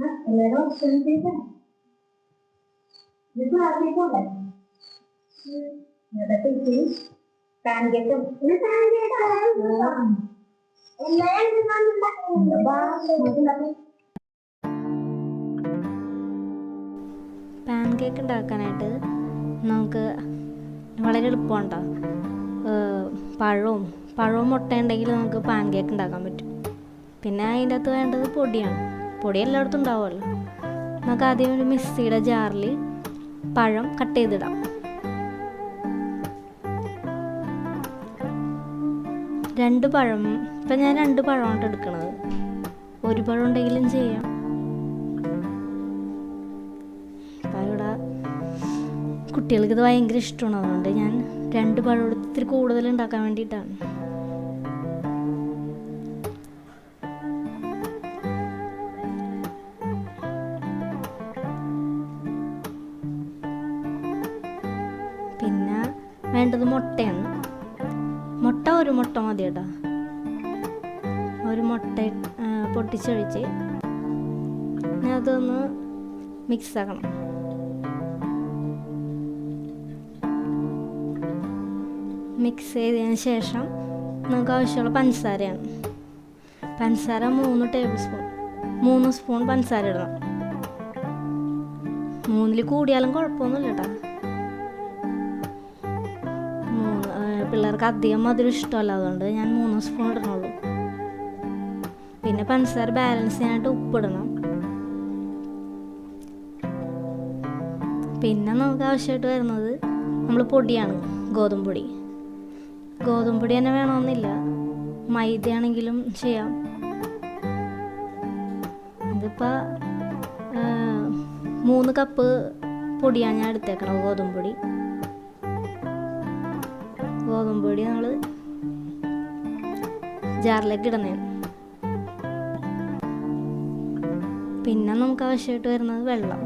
എല്ലാരും ശ്രമിച്ചേക്കാം ഇത് ആദ്യത്തെ എന്നിട്ട് ഇച്ചിരി പാൻകേക്കും പാൻ കേക്ക് ഉണ്ടാക്കാനായിട്ട് നമുക്ക് വളരെ എളുപ്പമുണ്ടോ? പഴവും പഴവും മുട്ട ഉണ്ടെങ്കിൽ നമുക്ക് പാൻ കേക്ക് ഉണ്ടാക്കാൻ പറ്റും. പിന്നെ അതിന്റെ അകത്ത് വേണ്ടത് പൊടിയാണ്. പൊടി എല്ലായിടത്തും ഉണ്ടാവുമല്ലോ. നമുക്ക് ആദ്യം ഒരു മിക്സിയുടെ ജാറിൽ പഴം കട്ട് ചെയ്തിടാം. രണ്ട് പഴം ഇപ്പം ഞാൻ രണ്ട് പഴമാണ് എടുക്കണത്. ഒരു പഴം ഉണ്ടെങ്കിലും ചെയ്യാം. കുട്ടികൾക്ക് ഇത് ഭയങ്കര ഇഷ്ടമാണ്. അതുകൊണ്ട് ഞാൻ രണ്ട് പഴം എടുത്ത് ഇത്തിരി കൂടുതൽ ഉണ്ടാക്കാൻ വേണ്ടിയിട്ടാണ്. വേണ്ടത് മുട്ടയാണ്. മുട്ട ഒരു മുട്ട മതി കേട്ടോ. ഒരു മുട്ട പൊട്ടിച്ചൊഴിച്ച് അതൊന്ന് മിക്സ് ആക്കണം. മിക്സ് ചെയ്തതിന് ശേഷം നമുക്ക് ആവശ്യമുള്ള പഞ്ചസാരയാണ്. പഞ്ചസാര മൂന്ന് ടേബിൾ സ്പൂൺ മൂന്ന് സ്പൂൺ പഞ്ചസാര ഇടണം. മൂന്നിൽ കൂടിയാലും കുഴപ്പമൊന്നുമില്ല കേട്ടോ. പിള്ളേർക്ക് അധികം മധുരം ഇഷ്ടമല്ല അതുകൊണ്ട് ഞാൻ മൂന്ന് സ്പൂൺ ഇടണുള്ളൂ. പിന്നെ പഞ്ചസാര ബാലൻസ് ചെയ്യാനായിട്ട് ഉപ്പിടണം. പിന്നെ നമുക്ക് ആവശ്യമായിട്ട് വരുന്നത് നമ്മൾ പൊടിയാണ് ഗോതമ്പ് പൊടി. ഗോതമ്പ് പൊടി തന്നെ വേണമെന്നില്ല. മൈദയാണെങ്കിലും ചെയ്യാം. ഇതിപ്പോൾ മൂന്ന് കപ്പ് പൊടിയാണ് ഞാൻ എടുത്തേക്കണത് ഗോതമ്പ് പൊടി. ഗോതമ്പ് പൊടി നമ്മൾ ജാറിലേക്ക് ഇടുന്നേ. പിന്നെ നമുക്ക് ആവശ്യമായിട്ട് വരുന്നത് വെള്ളം.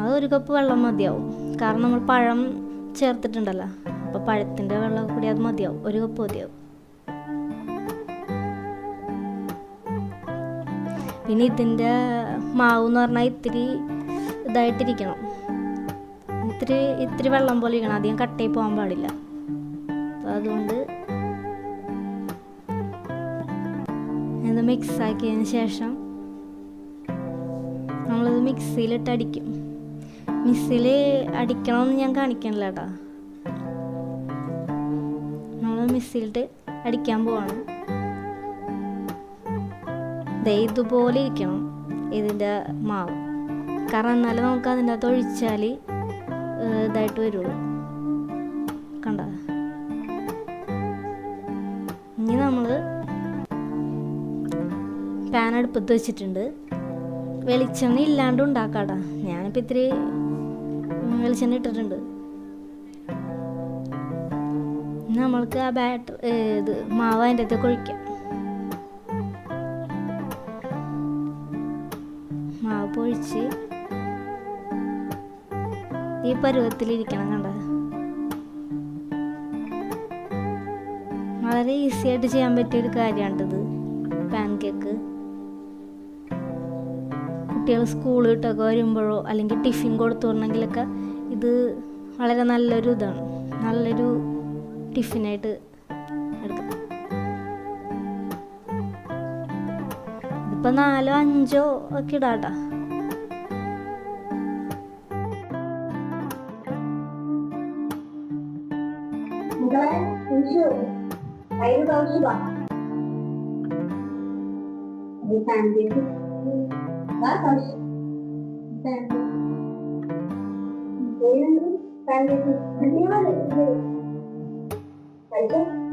അത് ഒരു കപ്പ് വെള്ളം മതിയാവും. കാരണം നമ്മൾ പഴം ചേർത്തിട്ടുണ്ടല്ലോ. അപ്പോൾ പഴത്തിന്റെ വെള്ളം കൂടി അത് മതിയാവും. ഒരു കപ്പ് മതിയാവും. പിന്നെ ഇതിന്റെ മാവ് എന്ന് പറഞ്ഞാൽ ഇത്തിരി ഇതായിട്ടിരിക്കണം. ഇത്തിരി ഇത്തിരി വെള്ളം പോലെ ഇരിക്കണം. അധികം കട്ടയിൽ പോകാൻ പാടില്ല. അപ്പോൾ അതുകൊണ്ട് ഇത് മിക്സ് ആക്കിയതിന് ശേഷം നമ്മളിത് മിക്സിയിലിട്ട് അടിക്കും. മിക്സിയിൽ അടിക്കണമെന്ന് ഞാൻ കാണിക്കണില്ല കേട്ടോ നമ്മൾ മിക്സിയിലിട്ട് അടിക്കാൻ പോവാണ്. ഇതുപോലെ ഇരിക്കണം ഇതിന്റെ മാവ്. കാരണം എന്നാലും നമുക്ക് അതിന്റെ അകത്ത് ഒഴിച്ചാൽ ഇതായിട്ട് വരുള്ളൂ. കണ്ട? ഇനി നമ്മൾ പാൻ അടുപ്പത്ത് വെച്ചിട്ടുണ്ട്. വെളിച്ചെണ്ണ ഇല്ലാണ്ട് ഉണ്ടാക്കാടാ ഞാനിപ്പോൾ ഇത്തിരി വെളിച്ചെണ്ണ ഇട്ടിട്ടുണ്ട്. നമ്മൾക്ക് ആ ബാറ്റർ ഇത് മാവ് അതിന്റെ അകത്തേക്ക് ഒഴിക്കാം. മാവ് പൊഴിച്ച് ഈ പരുവത്തിലിരിക്കണം കണ്ട വളരെ ഈസി ആയിട്ട് ചെയ്യാൻ പറ്റിയ ഒരു കാര്യമാണിത് പാൻ കേക്ക് കുട്ടികൾ സ്കൂൾ വിട്ടൊക്കെ വരുമ്പോഴോ അല്ലെങ്കിൽ ടിഫിൻ കൊടുത്തു വിടണമെങ്കിലൊക്കെ ഇത് വളരെ നല്ലൊരു ഇതാണ്. നല്ലൊരു ടിഫിനായിട്ട് എടുക്കാം. ഇപ്പം നാലോ അഞ്ചോ ഒക്കെ ഇടാട്ടാ England, Hương Ayırgan Suba. Efendim, Barbaş. Efendim. Benim, ben de, ben de, ben de, ben de,